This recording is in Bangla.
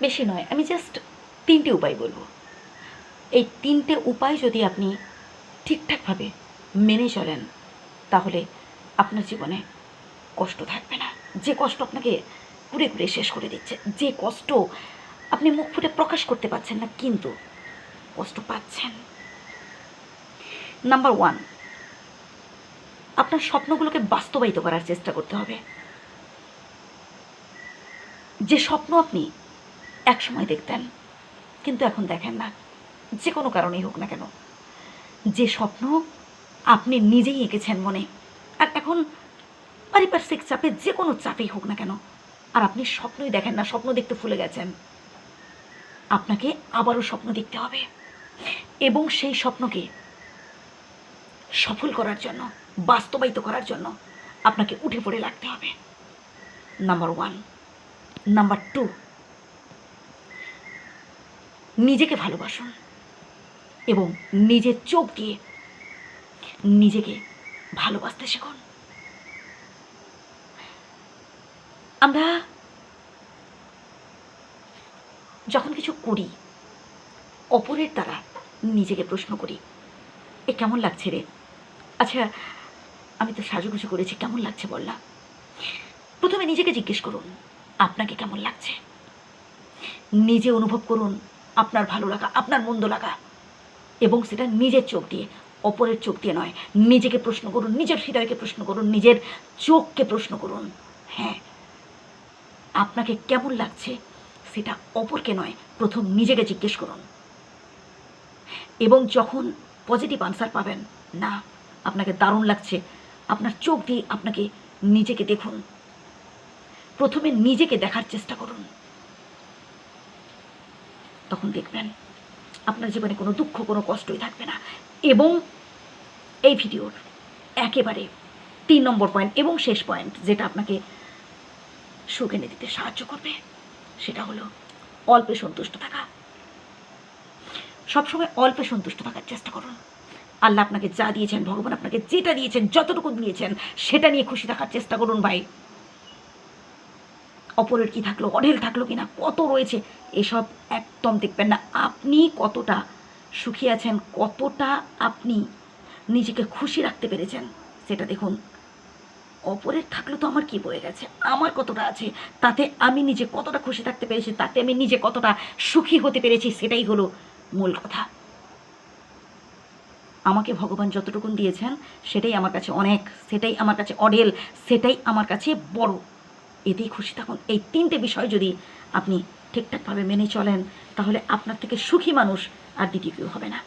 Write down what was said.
বেশি নয়, আমি জাস্ট তিনটে উপায় বলব। এই তিনটে উপায় যদি আপনি ঠিকঠাকভাবে মেনে চলেন, তাহলে আপনার জীবনে কষ্ট থাকবে না। যে কষ্ট আপনাকে ঘুরে ঘুরে শেষ করে দিচ্ছে, যে কষ্ট আপনি মুখ ফুটে প্রকাশ করতে পারছেন না, কিন্তু কষ্ট পাচ্ছেন। নাম্বার ওয়ান আপনার স্বপ্নগুলোকে বাস্তবায়িত করার চেষ্টা করতে হবে। যে স্বপ্ন আপনি একসময় দেখতেন। কিন্তু এখন দেখেন না। যে কোনো কারণেই হোক না কেন। যে স্বপ্ন আপনি নিজেই এঁকেছেন মনে। আর এখন পারিপার্শ্বিক চাপে যে কোনো চাপেই হোক না কেন। আর আপনি স্বপ্নই দেখেন না, স্বপ্ন দেখতে ভুলে গেছেন। আপনাকে আবারও স্বপ্ন দেখতে হবে। এবং সেই স্বপ্নকে সফল করার জন্য, বাস্তবায়িত করার জন্য আপনাকে উঠে পড়ে লাগতে হবে। Number one. Number two. নিজেকে ভালোবাসুন এবং নিজের চোখ দিয়ে নিজেকে ভালোবাসতে শিখুন আমরা যখন কিছু করি, অপরের দ্বারা নিজেকে প্রশ্ন করি, এ কেমন লাগছে রে? আচ্ছা আমি তো সাজুগুজু করেছি, কেমন লাগছে বললা প্রথমে নিজেকে জিজ্ঞেস করুন, আপনাকে কেমন লাগছে? নিজে অনুভব করুন আপনার ভালো লাগা, আপনার মন্দ লাগা। এবং সেটা নিজের চোখ দিয়ে, অপরের চোখ দিয়ে নয়। নিজেকে প্রশ্ন করুন, নিজের হৃদয়কে প্রশ্ন করুন, নিজের চোখকে প্রশ্ন করুন। হ্যাঁ আপনাকে কেমন লাগছে সেটা অপরকে নয়, প্রথম নিজেকে জিজ্ঞেস করুন। এবং যখন পজিটিভ আনসার পাবেন, না, আপনাকে দারুণ লাগছে, আপনার চোখ দিয়ে আপনাকে নিজেকে দেখুন। প্রথমে নিজেকে দেখার চেষ্টা করুন। তখন দেখবেন আপনার জীবনে কোনো দুঃখ, কোনো কষ্টই থাকবে না। এবং এই ভিডিওর একেবারে তিন নম্বর পয়েন্ট এবং শেষ পয়েন্ট যেটা আপনাকে সুখ এনে দিতে সাহায্য করবে, সেটা হলো অল্পে সন্তুষ্ট থাকা। সবসময় অল্পে সন্তুষ্ট থাকার চেষ্টা করুন। আল্লাহ আপনাকে যা দিয়েছেন, ভগবান আপনাকে যেটা দিয়েছেন, যতটুকু দিয়েছেন, সেটা নিয়ে খুশি থাকার চেষ্টা করুন ভাই। অপরের কি থাকল, অঢেল থাকল কি না কত রয়েছে, এসব একদম দেখবেন না। আপনি কতটা সুখী আছেন, কতটা আপনি নিজেকে খুশি রাখতে পেরেছেন, সেটা দেখুন। অপরের থাকলে তো আমার কি বয়ে গেছে, আমার কতটা আছে, তাতে আমি নিজে কতটা খুশি থাকতে পেরেছি, তাতে আমি নিজে কতটা সুখী হতে পেরেছি, সেটাই হলো মূল কথা। আমাকে ভগবান যতটুকুন দিয়েছেন, সেটাই আমার কাছে অনেক, সেটাই আমার কাছে অডেল সেটাই আমার কাছে বড়। এতেই খুশি থাকুন। এই তিনটে বিষয় যদি আপনি ঠিকঠাকভাবে মেনে চলেন, তাহলে আপনার থেকে সুখী মানুষ আর দ্বিতীয় কেউ হবে না।